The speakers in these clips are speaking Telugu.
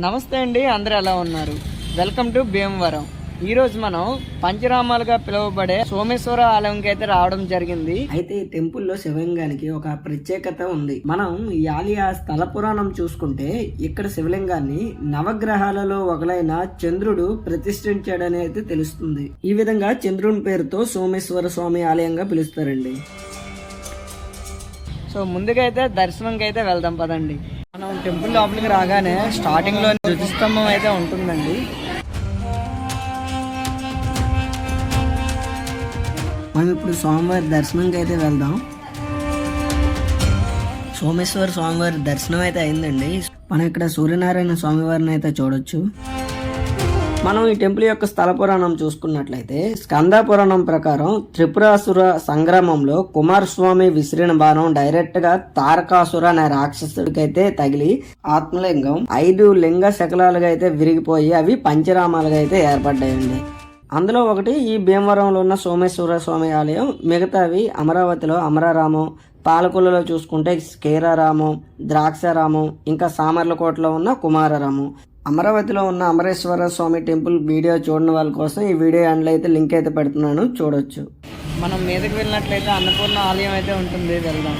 నమస్తే అండి అందరూ ఎలా ఉన్నారు? వెల్కమ్ టు భీమవరం ఈ రోజు మనం పంచరామాలుగా పిలువబడే సోమేశ్వర ఆలయంకి అయితే రావడం జరిగింది. అయితే ఈ టెంపుల్లో శివలింగానికి ఒక ప్రత్యేకత ఉంది. మనం ఈ ఆలయ స్థల పురాణం చూసుకుంటే ఇక్కడ శివలింగాన్ని నవగ్రహాలలో ఒకలైన చంద్రుడు ప్రతిష్ఠించాడని అయితే తెలుస్తుంది. ఈ విధంగా చంద్రుని పేరుతో సోమేశ్వర స్వామి ఆలయంగా పిలుస్తారండి. సో ముందుగా అయితే దర్శనంకి అయితే వెళ్దాం పదండి. మనం టెంపుల్ లోపలికి రాగానే స్టార్టింగ్లో ధ్వజస్తంభం అయితే ఉంటుందండి. మనం ఇప్పుడు స్వామివారి దర్శనంకి అయితే వెళ్దాం. సోమేశ్వర స్వామివారి దర్శనం అయితే అయిందండి. మనం ఇక్కడ సూర్యనారాయణ స్వామివారిని అయితే చూడొచ్చు. మనం ఈ టెంపుల్ యొక్క స్థల పురాణం చూసుకున్నట్లయితే స్కంద పురాణం ప్రకారం త్రిపురాసుర సంగ్రామంలో కుమారస్వామి విసిరిన బాణం డైరెక్ట్గా తారకాసుర అనే రాక్షసుడికైతే తగిలి ఆత్మలింగం ఐదు లింగ శకలాలుగా అయితే విరిగిపోయి అవి పంచరామాలుగా అయితే ఏర్పడ్డాయండి అందులో ఒకటి ఈ భీమవరంలో ఉన్న సోమేశ్వర స్వామి ఆలయం మిగతావి అమరావతిలో అమరారామం పాలకొల్లలో చూసుకుంటే కేరారామం ద్రాక్షారామం ఇంకా సామర్లకోటలో ఉన్న కుమారరామం. అమరావతిలో ఉన్న అమరేశ్వర స్వామి టెంపుల్ వీడియో చూడని వాళ్ళ కోసం ఈ వీడియో అండ్లో అయితే లింక్ అయితే పెడుతున్నాను చూడొచ్చు. మనం మీదకి వెళ్ళినట్లయితే అన్నపూర్ణ ఆలయం అయితే ఉంటుంది వెళ్దాం.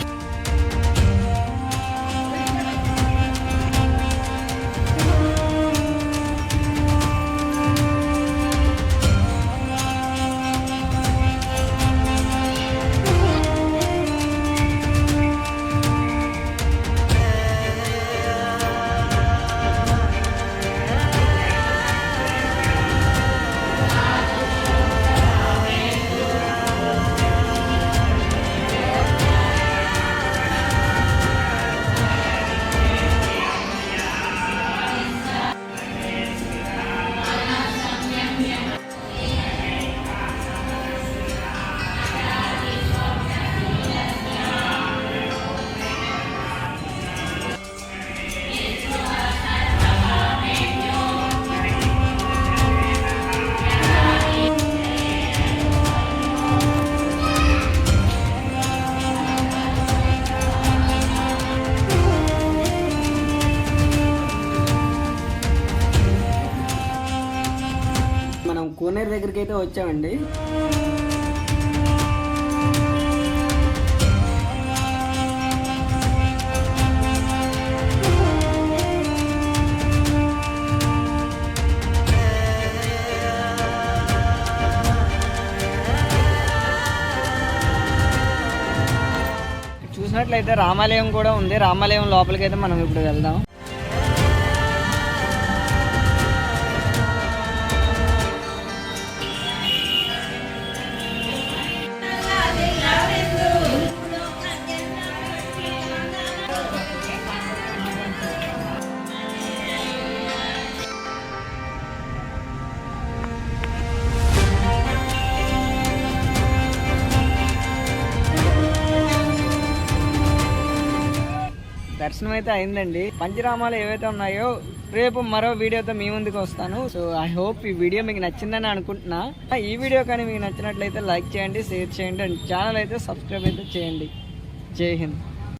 కోనేరు దగ్గరికి అయితే వచ్చామండి. చూసినట్లయితే రామాలయం కూడా ఉంది. రామాలయం లోపలికి అయితే మనం ఇప్పుడు వెళ్దాం. దర్శనం అయితే అయిందండి. పంచరామాలు ఏవైతే ఉన్నాయో రేపు మరో వీడియోతో మీ ముందుకు వస్తాను. సో ఐ హోప్ ఈ వీడియో మీకు నచ్చిందని అనుకుంటున్నా. ఈ వీడియో కానీ మీకు నచ్చినట్లయితే లైక్ చేయండి షేర్ చేయండి అండ్ ఛానల్ అయితే సబ్స్క్రైబ్ అయితే చేయండి. జై హింద్.